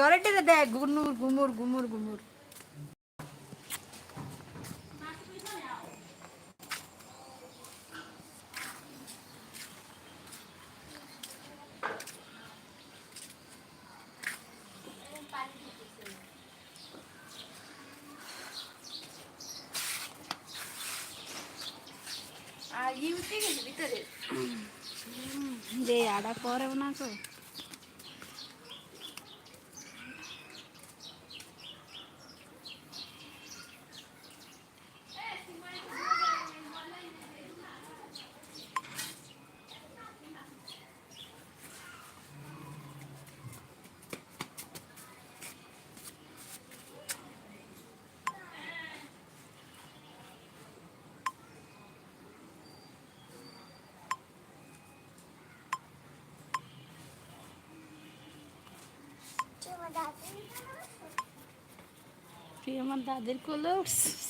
গড়েটিরে দেখ গুনুর গুমুর গুমুর গুমুর। আর গেছে ভিতরে? যে আড়া করে না তো তুই আমার দাদির কোলে উঠছিস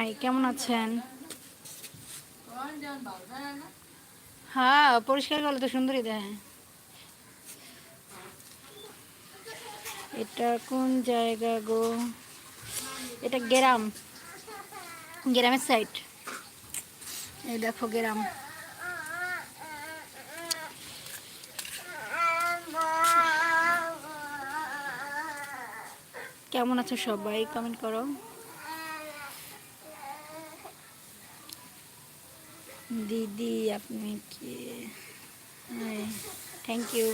হাই কেমন আছেন? হ্যাঁ পরিষ্কার করলে তো সুন্দরই দেয়। এটা কোন জায়গা গো? এটা গ্রাম। গ্রামের সাইড এই দেখো গ্রাম। কেমন আছো সবাই? কমেন্ট করো। দিদি, আপনি কি? Thank you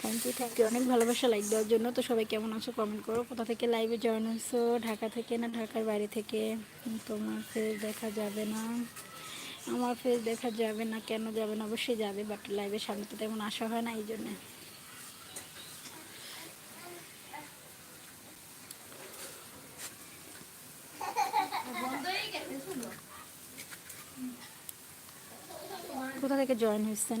thank you thank you অনেক ভালোবাসা লাইক দেওয়ার জন্য। তো সবাই কেমন আছো কমেন্ট করো। কোথা থেকে লাইভে জয়েন হয়েছো? ঢাকা থেকে না ঢাকার বাইরে থেকে? তোমার ফেস দেখা যাবে না। আমার ফেস দেখা যাবে না। কেন যাবে না? অবশ্যই যাবে বাট লাইভের সামনে তো তেমন আসা হয় না, এই জন্যে বন্ধ হয়ে গেছে শুনো কোথা থেকে জয়েন হয়েছেন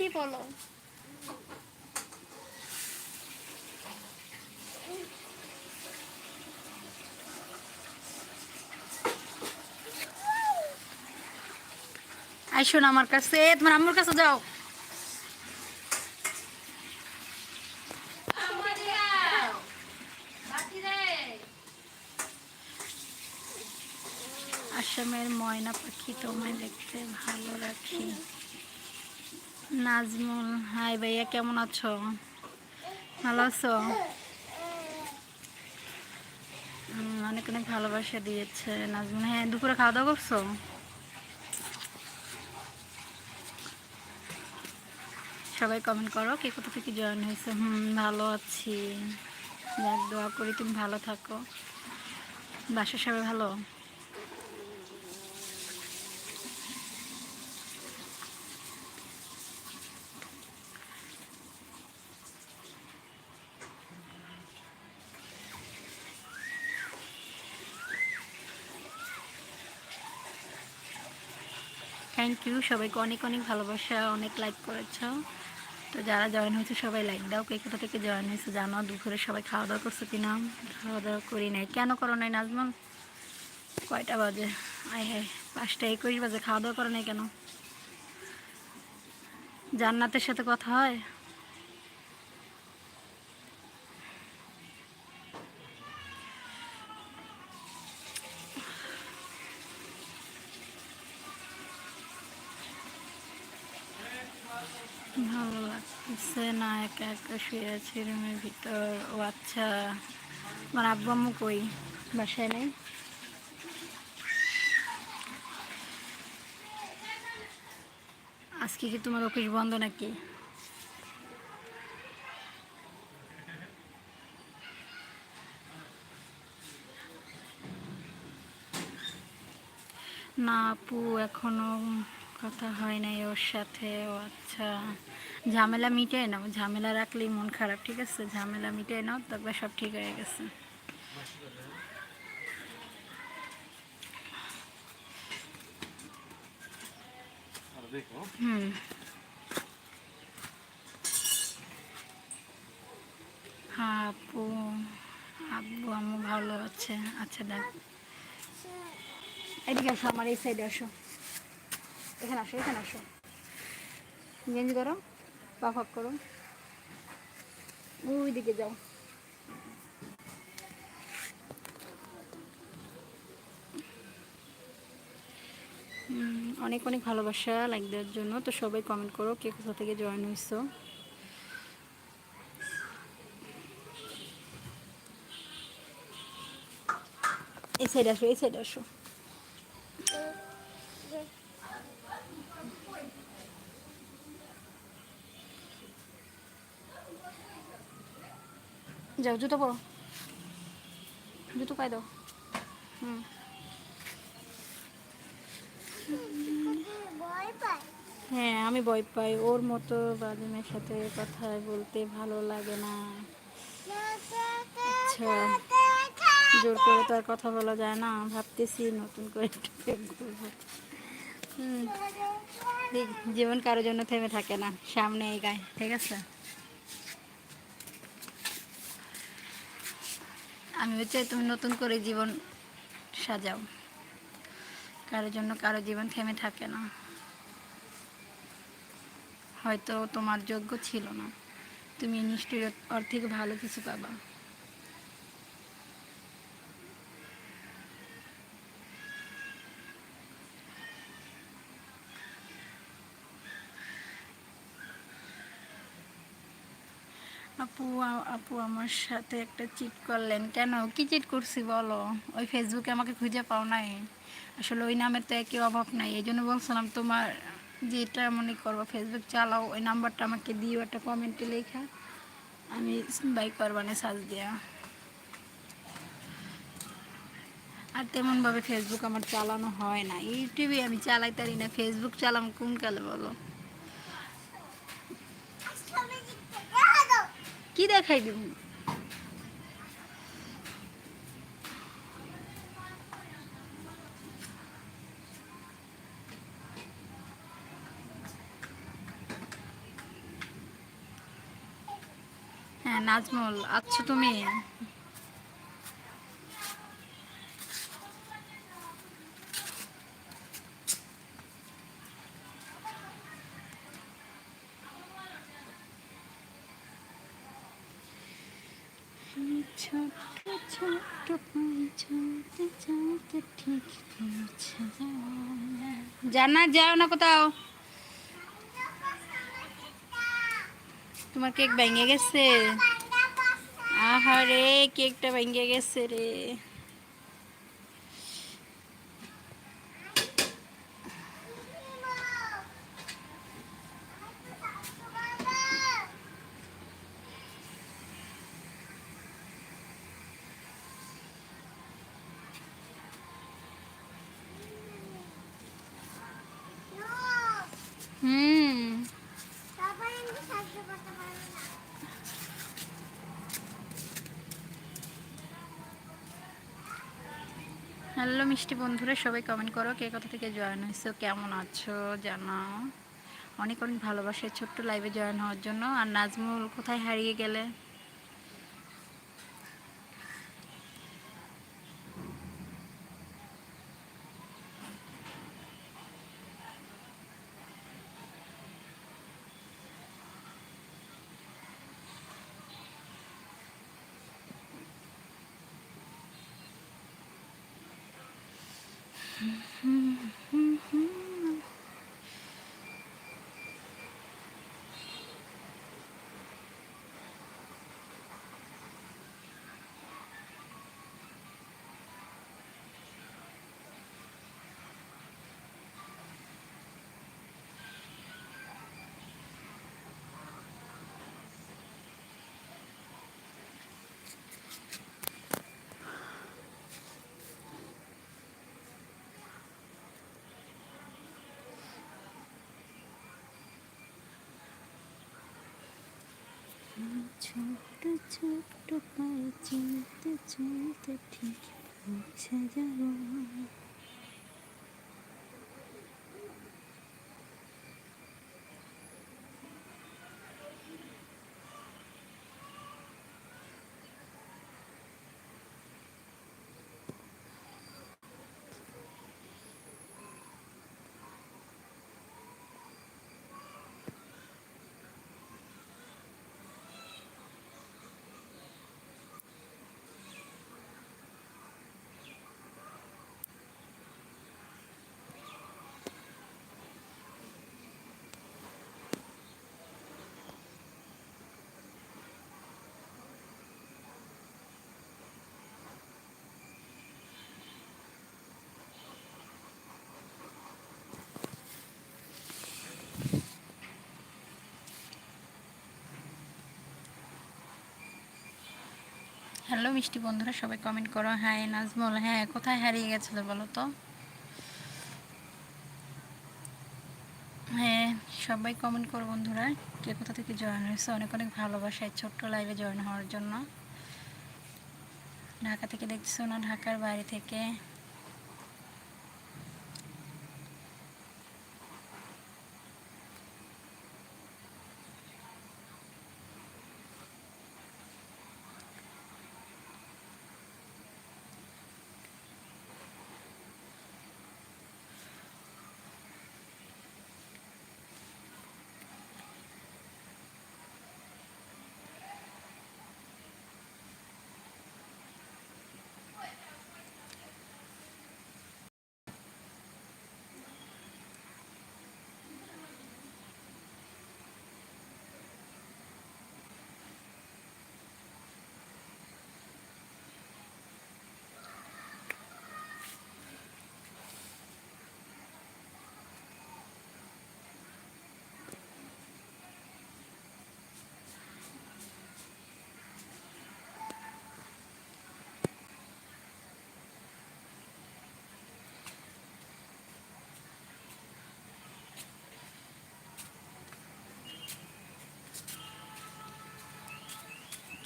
বলো। আইসো না আমার কাছে তোমার আম্মুর কাছে যাও। আসামের ময়না পাখি তোমায় দেখতে ভালো রাখি। নাজমুল, হাই ভাইয়া, কেমন আছো? ভালো আছো? অনেক অনেক ভালোবাসা দিয়েছে নাজমুল। হ্যাঁ দুপুরে খাওয়া দাওয়া করছ? সবাই কমেন্ট করো, কে কোথা থেকে জয়েন হয়েছে? হুম, ভালো আছি। দোয়া করি, তুমি ভালো থাকো। বাসার সবাই ভালো? থ্যাংক ইউ সবাইকে অনেক অনেক ভালোবাসা, অনেক লাইক করেছ। তো যারা জয়েন হয়েছে, সবাই লাইক দাও। কে কোথা থেকে জয়েন হয়েছে জানো? দুপুরে সবাই খাওয়া দাওয়া করছ কিনা? খাওয়া দাওয়া করি নাই। কেন করো নাই নাজমল কয়টা বাজে? আয় হ্যাঁ পাঁচটা একুশ বাজে। খাওয়া দাওয়া করো নাই কেন? জান্নাতের সাথে কথা হয় ভালো লাগছে না, একা একা শুয়ে আছি রুমের ভিতর। ও আচ্ছা আমার আব্বু কই? বাসায় নেই? আজকে কি তোমার অফিস বন্ধ নাকি? না আপু, এখনও কথা হয় নাই ওর সাথে। ও আচ্ছা। ঝামেলা মিটাই নাও, ঝামেলা রাখলেই মন খারাপ, ঠিক আছে? ঝামেলা মিটিয়ে নাও, তারপরে সব ঠিক হয়ে গেছে। হ্যাঁ আপু আম্মু ভালো আছে? আচ্ছা দেখ। এদিকে আসো, আমার এই সাইডে আসো। এখানে আসো এখানে আসো। গেঞ্জি করো পা ফাঁক করো। ওই দিকে যাও। অনেক অনেক ভালোবাসা লাইক দেওয়ার জন্য। তো সবাই কমেন্ট করো কে কোথা থেকে জয়েন হয়েছো এই সাইডে আসো, এই সাইডে আসো। যাও, জুতো পরো। জুতো পাই দাও। হুম। হ্যাঁ আমি ভয় পাই। ওর মতো বাদিমের সাথে কথা বলতে ভালো লাগে না। আচ্ছা জোর করে তো আর কথা বলা যায় না। ভাবতেছি নতুন করে জীবন কারোর জন্য থেমে থাকে না সামনে এই গায়ে, ঠিক আছে? আমি চাই তুমি নতুন করে জীবন সাজাও। কারও জন্য কারও জীবন থেমে থাকে না। হয়তো তোমার যোগ্য ছিল না। তুমি নিশ্চয়ই অর্থিক ভালো কিছু পাবা। আপু আপু আমার সাথে একটা চিট করলেন। কেন? কি চিট করছি বলো? ওই ফেসবুকে আমাকে খুঁজে পাও নাই। আসলে ওই নামের তো একই অভাব নাই। এই জন্য বলছিলাম তোমার যেটা মনে করব ফেসবুক চালাও, ওই নাম্বারটা আমাকে দিও, একটা কমেন্টে লেখা। আমি বাই করবানে সার্চ দেওয়া আর তেমনভাবে ফেসবুক আমার চালানো হয় না। ইউটিউবে আমি চালাই পারি না। ফেসবুক চালাম কোন কালে বলো? কি দেখাই দিব? হ্যাঁ নাজমুল আচ্ছা তুমি ছোট্ট ছোট্ট পায়ে চলতে চলতে ঠিক পৌঁছে যাওয়া। জান্নাত যাও না কোথাও তোমার কেক ভেঙে গেছে আহারে কেকটা ভেঙে গেছে রে হ্যালো মিষ্টি বন্ধুরা, সবাই কমেন্ট করো কে কোথা থেকে জয়েন হয়েছো, কেমন আছো জানাও। অনেক অনেক ভালোবাসে ছোট্ট লাইভে জয়েন হওয়ার জন্য। আর নাজমুল কোথায় হারিয়ে গেলে? Hmm. ছোট্ট ছোট পায়ে চলতে চলতে ঠিক পৌঁছে যাব হ্যালো মিষ্টি বন্ধুরা, সবাই কমেন্ট করো। হ্যাঁ নাজমল হ্যাঁ কোথায় হারিয়ে গেছিল বলো তো? হ্যাঁ সবাই কমেন্ট করো বন্ধুরা, কে কোথা থেকে জয়েন হয়েছে? অনেক অনেক ভালোবাসায় ছোট্ট লাইভে জয়েন হওয়ার জন্য। ঢাকা থেকে দেখছ না? ঢাকার বাইরে থেকে।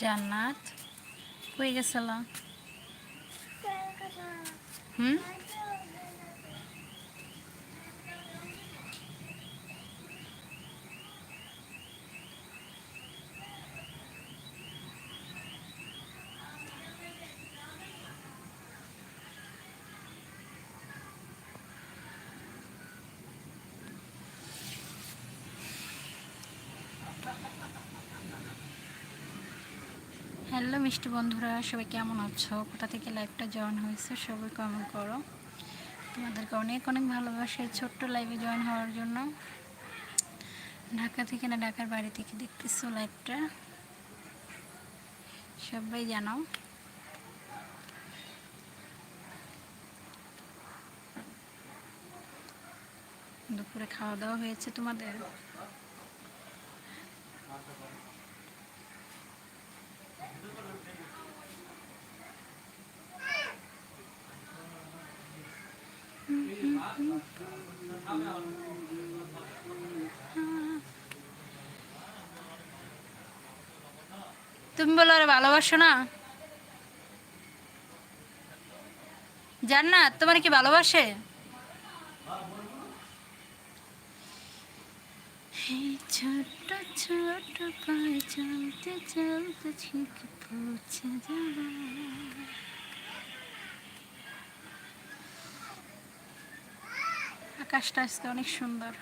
জান্নাত। কই গেছিল? হুম? হ্যালো মিষ্টি বন্ধুরা, সবাই কেমন আছো? কোথা থেকে লাইভটা জয়েন হয়েছে সবাই কমেন্ট করো। তোমাদেরকে অনেক অনেক ভালোবাসে ছোট্ট লাইভে জয়েন হওয়ার জন্য। ঢাকা থেকে না ঢাকার বাড়ি থেকে দেখতেছো লাইভটা সবাই জানাও দুপুরে খাওয়া দাওয়া হয়েছে তোমাদের? তুমি বলো আরে ভালোবাসো না? জান না তোমার কি ভালোবাসে? এই ছোট্ট ছোট্ট পায়ে চলতে চলতে ঠিক পৌঁছে যাবে আকাশটা আজকে অনেক সুন্দর।